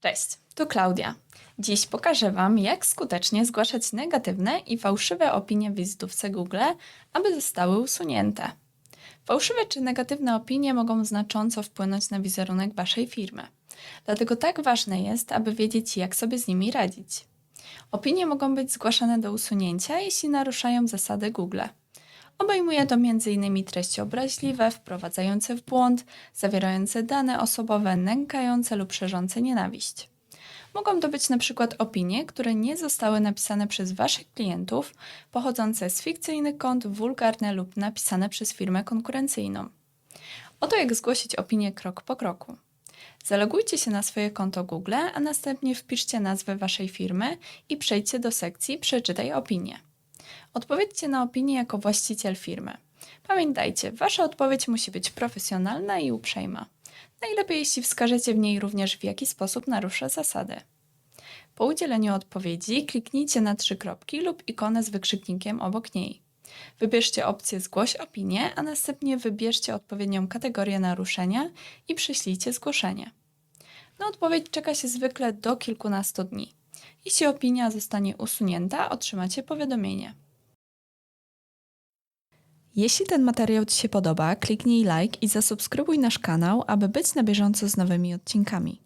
Cześć, tu Klaudia. Dziś pokażę Wam, jak skutecznie zgłaszać negatywne i fałszywe opinie w wizytówce Google, aby zostały usunięte. Fałszywe czy negatywne opinie mogą znacząco wpłynąć na wizerunek Waszej firmy. Dlatego tak ważne jest, aby wiedzieć, jak sobie z nimi radzić. Opinie mogą być zgłaszane do usunięcia, jeśli naruszają zasady Google. Obejmuje to m.in. treści obraźliwe, wprowadzające w błąd, zawierające dane osobowe, nękające lub szerzące nienawiść. Mogą to być przykład opinie, które nie zostały napisane przez Waszych klientów, pochodzące z fikcyjnych kont, wulgarne lub napisane przez firmę konkurencyjną. Oto jak zgłosić opinię krok po kroku. Zalogujcie się na swoje konto Google, a następnie wpiszcie nazwę Waszej firmy i przejdźcie do sekcji Przeczytaj opinię. Odpowiedzcie na opinię jako właściciel firmy. Pamiętajcie, Wasza odpowiedź musi być profesjonalna i uprzejma. Najlepiej, jeśli wskażecie w niej również, w jaki sposób narusza zasady. Po udzieleniu odpowiedzi kliknijcie na trzy kropki lub ikonę z wykrzyknikiem obok niej. Wybierzcie opcję Zgłoś opinię, a następnie wybierzcie odpowiednią kategorię naruszenia i prześlijcie zgłoszenie. Na odpowiedź czeka się zwykle do kilkunastu dni. Jeśli opinia zostanie usunięta, otrzymacie powiadomienie. Jeśli ten materiał Ci się podoba, kliknij like i zasubskrybuj nasz kanał, aby być na bieżąco z nowymi odcinkami.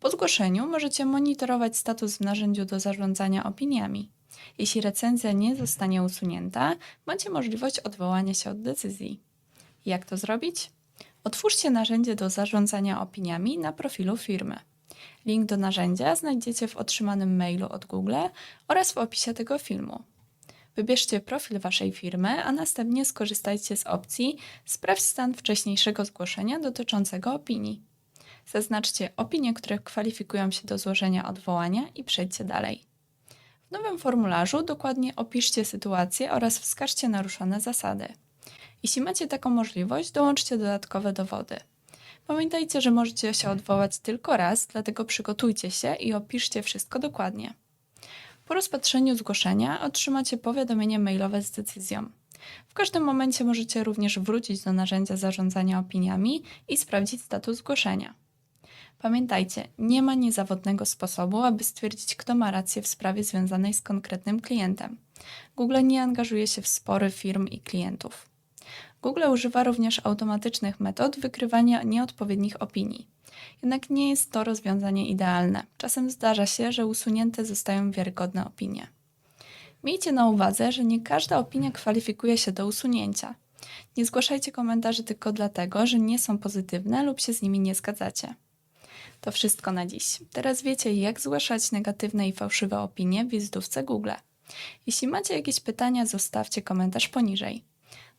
Po zgłoszeniu możecie monitorować status w narzędziu do zarządzania opiniami. Jeśli recenzja nie zostanie usunięta, macie możliwość odwołania się od decyzji. Jak to zrobić? Otwórzcie narzędzie do zarządzania opiniami na profilu firmy. Link do narzędzia znajdziecie w otrzymanym mailu od Google oraz w opisie tego filmu. Wybierzcie profil Waszej firmy, a następnie skorzystajcie z opcji Sprawdź stan wcześniejszego zgłoszenia dotyczącego opinii. Zaznaczcie opinie, które kwalifikują się do złożenia odwołania i przejdźcie dalej. W nowym formularzu dokładnie opiszcie sytuację oraz wskażcie naruszone zasady. Jeśli macie taką możliwość, dołączcie dodatkowe dowody. Pamiętajcie, że możecie się odwołać tylko raz, dlatego przygotujcie się i opiszcie wszystko dokładnie. Po rozpatrzeniu zgłoszenia otrzymacie powiadomienie mailowe z decyzją. W każdym momencie możecie również wrócić do narzędzia zarządzania opiniami i sprawdzić status zgłoszenia. Pamiętajcie, nie ma niezawodnego sposobu, aby stwierdzić, kto ma rację w sprawie związanej z konkretnym klientem. Google nie angażuje się w spory firm i klientów. Google używa również automatycznych metod wykrywania nieodpowiednich opinii. Jednak nie jest to rozwiązanie idealne. Czasem zdarza się, że usunięte zostają wiarygodne opinie. Miejcie na uwadze, że nie każda opinia kwalifikuje się do usunięcia. Nie zgłaszajcie komentarzy tylko dlatego, że nie są pozytywne lub się z nimi nie zgadzacie. To wszystko na dziś. Teraz wiecie, jak zgłaszać negatywne i fałszywe opinie w wizytówce Google. Jeśli macie jakieś pytania, zostawcie komentarz poniżej.